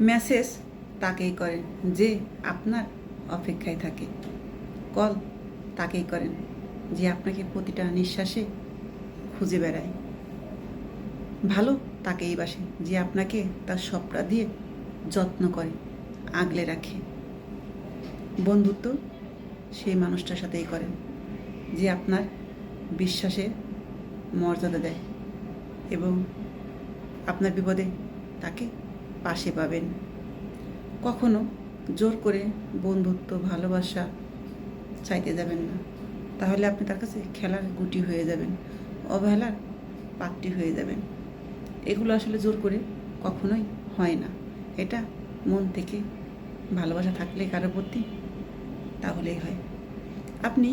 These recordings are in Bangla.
মেসেজ তাকেই করেন যে আপনার অপেক্ষায় থাকে। কল তাকেই করেন যে আপনাকে প্রতিটা নিঃশ্বাসে খুঁজে বেড়ায়। ভালো তাকেই বাসে যে আপনাকে তার সবটা দিয়ে যত্ন করে, আগলে রাখে। বন্ধুত্ব সেই মানুষটার সাথেই করেন যে আপনার বিশ্বাসের মর্যাদা দেয় এবং আপনার বিপদে তাকে পাশে পাবেন। কখনো জোর করে বন্ধুত্ব, ভালোবাসা চাইতে যাবেন না। তাহলে আপনি তার কাছে খেলার গুটি হয়ে যাবেন, অবহেলার পাত্রী হয়ে যাবেন। এগুলো আসলে জোর করে কখনোই হয় না। এটা মন থেকে ভালোবাসা থাকলে কারও প্রতি তাহলেই হয়। আপনি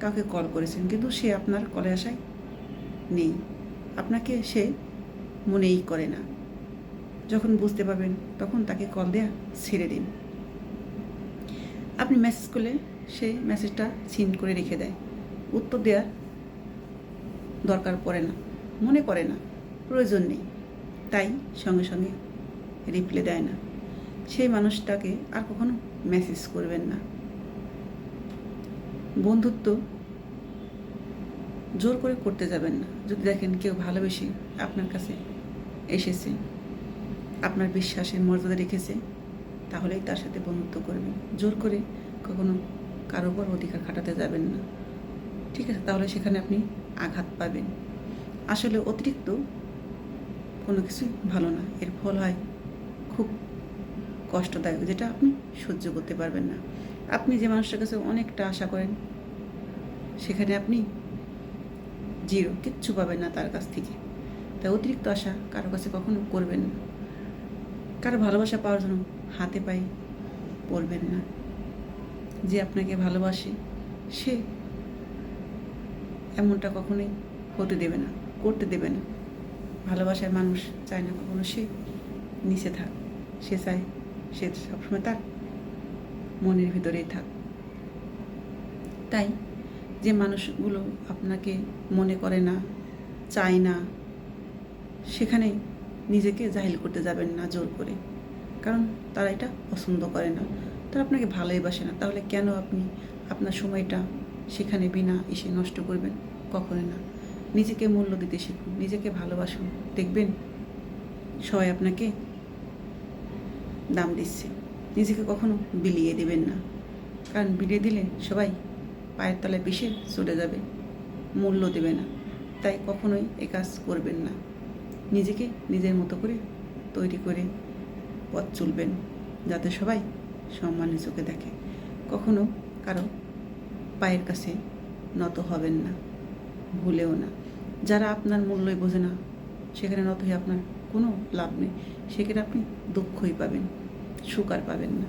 কাউকে কল করেছেন, কিন্তু সে আপনার কলে আসায় নেই। আপনাকে সে মনেই করে না। যখন বুঝতে পারবেন, তখন তাকে কল দেয়া ছেড়ে দিন। আপনি মেসেজ করলে সে মেসেজটা সিন করে রেখে দেয়। উত্তর দেওয়ার দরকার পড়ে না, মনে করে না, প্রয়োজন নেই। তাই সঙ্গে সঙ্গে রিপ্লাই দেয় না। সেই মানুষটাকে আর কখনো মেসেজ করবেন না। বন্ধুত্ব জোর করে করতে যাবেন না। যদি দেখেন কেউ ভালোবেসে আপনার কাছে এসেছে আপনার বিশ্বাসের মর্যাদা রেখেছে, তাহলেই তার সাথে বন্ধুত্ব করবেন। জোর করে কখনো কারও উপর অধিকার খাটাতে যাবেন না। ঠিক আছে, তাহলে সেখানে আপনি আঘাত পাবেন। আসলে অতিরিক্ত কোনো কিছুই ভালো না। এর ফল হয় খুব কষ্টদায়ক, যেটা আপনি সহ্য করতে পারবেন না। আপনি যে মানুষটার কাছে অনেকটা আশা করেন, সেখানে আপনি জিরো, কিচ্ছু পাবেন না তার কাছ থেকে। তাই অতিরিক্ত আশা কারও কাছে কখনো করবেন না। কারও ভালোবাসা পাওয়ার জন্য হাতে পায়ে পড়বেন না। যে আপনাকে ভালোবাসে, সে এমনটা কখনোই হতে দেবে না, করতে দেবে না। ভালোবাসার মানুষ চায় না কখনো সে নিচে থাক, সে চায় সে সবসময় তার মনের ভিতরেই থাক। তাই যে মানুষগুলো আপনাকে মনে করে না, চায় না, সেখানে নিজেকে জাহিল করতে যাবেন না জোর করে। কারণ তারা এটা পছন্দ করে না। তারা আপনাকে ভালোই বাসে না। তাহলে কেন আপনি আপনার সময়টা সেখানে বিনা এসে নষ্ট করবেন? কখনো না। নিজেকে মূল্য দিতে শিখুন। নিজেকে ভালোবাসুন। দেখবেন সবাই আপনাকে দাম দিচ্ছে। নিজেকে কখনো বিলিয়ে দেবেন না। কারণ বিলিয়ে দিলে সবাই পায়ের তলায় পিষে চলে যাবে। মূল্য দেবে না। তাই কখনোই এ কাজ করবেন না। নিজেকে নিজের মতো করে তৈরি করে পথ চলবেন, যাতে সবাই সম্মানের চোখে দেখে। কখনো কারও পায়ের কাছে নত হবেন না, ভুলেও না। যারা আপনার মূল্যই বোঝে না, সেখানে নত হয়ে আপনার কোনো লাভ নেই। সেখানে আপনি দুঃখই পাবেন, সুখ আর পাবেন না।